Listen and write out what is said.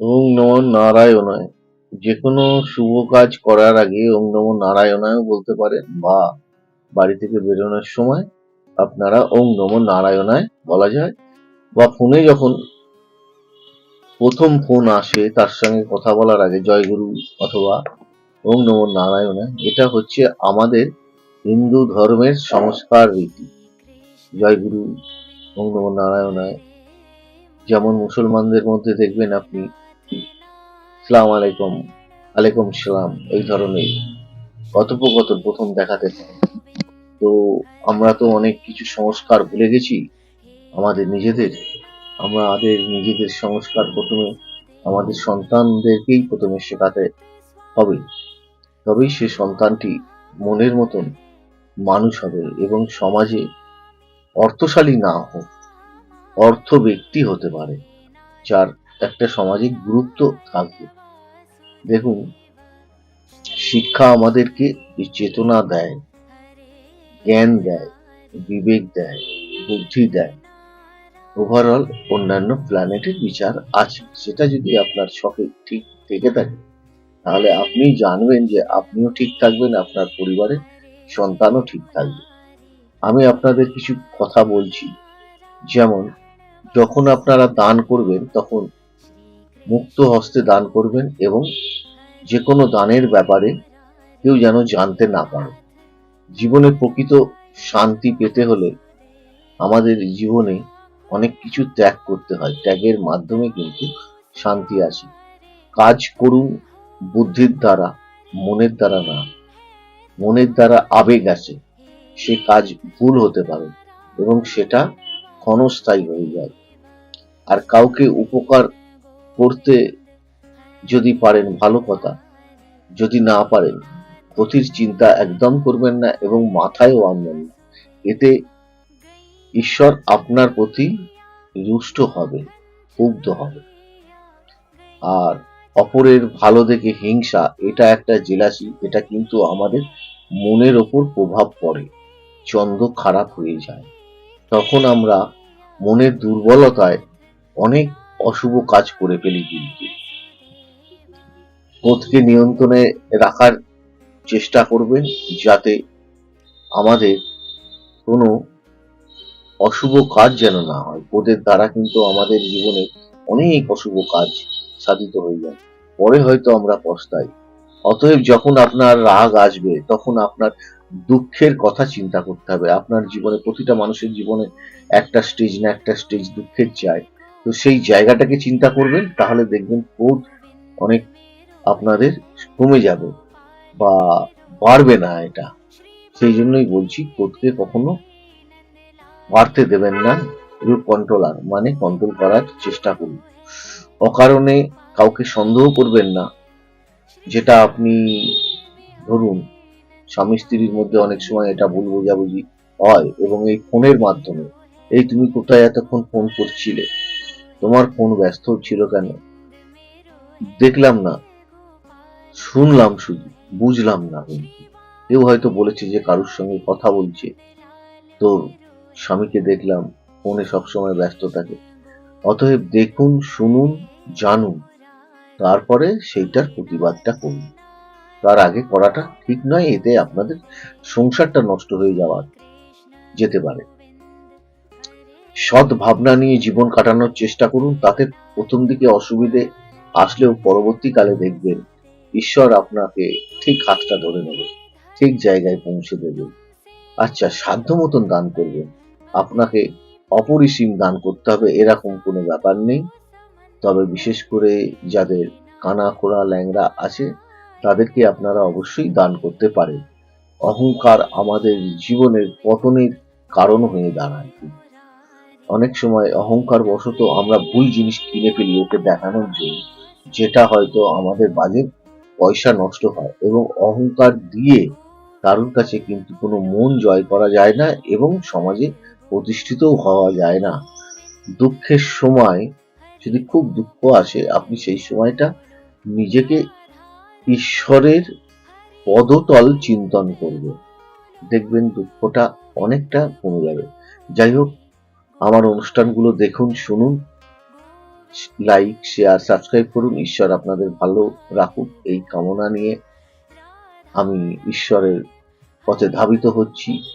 ওং নমঃ নারায়ণায়। যে কোনো শুভ কাজ করার আগে ওম নমঃ নারায়ণায় বলতে পারেন, বা বাড়ি থেকে বেরোনোর সময় আপনারা ওং নমঃ নারায়ণায় বলা যায়, বা ফোনে যখন প্রথম ফোন আসে, তার সঙ্গে কথা বলার আগে জয়গুরু অথবা ওং নমঃ নারায়ণায়, এটা হচ্ছে আমাদের হিন্দু ধর্মের সংস্কার রীতি। জয়গুরু ওম নমঃ নারায়ণায়, যেমন মুসলমানদের মধ্যে দেখবেন আপনি সালাম আলাইকুম। আলাইকুম সালাম। এই ধরনের কথোপকথন প্রথম দেখাতে তো আমরা তো অনেক কিছু সংস্কার ভুলে গেছি। আমাদের নিজেদের, আমরা আমাদের নিজেদের সংস্কার প্রথমে আমাদের সন্তানদেরকেই প্রথমে শেখাতে হবে। তবেই সে সন্তানটি মনের মতন মানুষ হবে এবং সমাজে অর্থশালী না হোক অর্থ ব্যক্তি হতে পারে, যার একটা সামাজিক গুরুত্ব থাকবে। দেখুন, শিক্ষা আমাদেরকে চেতনা দেয়, জ্ঞান দেয়, বিবেক দেয়, বুদ্ধি দেয়। ওভারঅল অন্যান্য প্ল্যানেটের বিচার আছে। সেটা যদি আপনার শখে ঠিক থেকে থাকে, তাহলে আপনি জানবেন যে আপনিও ঠিক থাকবেন, আপনার পরিবারের সন্তানও ঠিক থাকবে। আমি আপনাদের কিছু কথা বলছি। যেমন, যখন আপনারা দান করবেন, তখন মুক্ত হস্তে দান করবেন এবং যে কোনো দানের ব্যাপারে কেউ যেন জানতে না পারে। জীবনে প্রকৃত শান্তি পেতে হলে আমাদের জীবনে অনেক কিছু ত্যাগ করতে হয়। ত্যাগের মাধ্যমে কিন্তু শান্তি আসে। কাজ করুন বুদ্ধির দ্বারা, মনের দ্বারা না। মনের দ্বারা আবেগ আছে সে কাজ ভুল হতে পারে এবং সেটা ক্ষণস্থায়ী হয়ে যায়। আর কাউকে উপকার করতে যদি পারেন ভালো কথা, যদি না পারেন ক্ষতির চিন্তা একদম করবেন না এবং মাথায়ও আনবেন না। এতে ঈশ্বর আপনার প্রতি রুষ্ট হবে ক্ষুব্ধ হবে। আর অপরের ভালো দেখে হিংসা, এটা একটা জেলাসি, এটা কিন্তু আমাদের মনের ওপর প্রভাব পড়ে, চন্দ্র খারাপ হয়ে যায়। তখন আমরা মনের দুর্বলতায় অনেক অশুভ কাজ করে ফেলি কিন্তু ক্রোধকে নিয়ন্ত্রণে রাখার চেষ্টা করবেন যাতে আমাদের কোনো অশুভ কাজ যেন না হয়। ক্রোধের দ্বারা কিন্তু আমাদের জীবনে অনেক অশুভ কাজ সাধিত হয়ে যায়। পরে হয়তো আমরা পস্তাই। অতএব যখন আপনার রাগ আসবে, তখন আপনার দুঃখের কথা চিন্তা করতে হবে। আপনার জীবনে, প্রতিটা মানুষের জীবনে একটা স্টেজ না একটা স্টেজ দুঃখের চাই তো সেই জায়গাটাকে চিন্তা করবেন, তাহলে দেখবেন ক্রোধ অনেক আপনাদের কমে যাবে বা বাড়বে না এটা। সেই জন্যই বলছি, ক্রোধকে কখনো বাড়তে দেবেন না কন্ট্রোলার মানে কন্ট্রোল করার চেষ্টা করুন। অকারণে কাউকে সন্দেহ করবেন না, যেটা আপনি ধরুন, স্বামী স্ত্রীর মধ্যে অনেক সময় এটা ভুল বোঝাবুঝি হয় এবং এই ফোনের মাধ্যমে, এই তুমি কোথায় এতক্ষণ ফোন করছিলে? তোমার ফোন ব্যস্ত ছিল কেন? দেখলাম না। শুনলাম শুধু, বুঝলাম না কেউ হয়তো বলেছে যে কারুর সঙ্গে কথা বলছে। তোর স্বামীকে দেখলাম, ফোনে সবসময় ব্যস্ত থাকে। অতএব দেখুন, শুনুন, জানুন। তারপরে সেইটার প্রতিবাদটা করুন। তার আগে করাটা ঠিক নয়, এতে আপনাদের সংসারটা নষ্ট হয়ে যাওয়ার যেতে পারে। সৎ ভাবনা নিয়ে জীবন কাটানোর চেষ্টা করুন, তাতে প্রথম দিকে অসুবিধে আসলেও পরবর্তীকালে দেখবেন ঈশ্বর আপনাকে ঠিক হাতটা ধরে নেবে, ঠিক জায়গায় পৌঁছে দেবে। আচ্ছা সাধ্য মতন দান করবেন। আপনাকে অপরিসীম দান করতে হবে, এরকম কোনো ব্যাপার নেই। তবে বিশেষ করে যাদের কানা, খোড়া, ল্যাংড়া আছে, তাদেরকে আপনারা অবশ্যই দান করতে পারেন। অহংকার আমাদের জীবনের পতনের কারণ হয়ে দাঁড়ায়। অনেক সময় অহংকার বশত আমরা ভুল জিনিস কিনে ফেলি ওকে দেখানোর জন্য, যেটা হয়তো আমাদের বাজে পয়সা নষ্ট হয় এবং অহংকার দিয়ে কারোর কাছে কিন্তু কোনো মন জয় করা যায় না এবং সমাজে প্রতিষ্ঠিতও হওয়া যায় না। দুঃখের সময় যদি খুব দুঃখ আসে, আপনি সেই সময়টা নিজেকে ঈশ্বরের পদতল চিন্তন করবে দেখবেন দুঃখটা অনেকটা কমে যাবে। যাই হোক আমার অনুষ্ঠানগুলো দেখুন, শুনুন লাইক শেয়ার সাবস্ক্রাইব করুন। ঈশ্বর আপনাদের ভালো রাখুক। এই কামনা নিয়ে আমি ঈশ্বরের পথে ধাবিত হচ্ছি।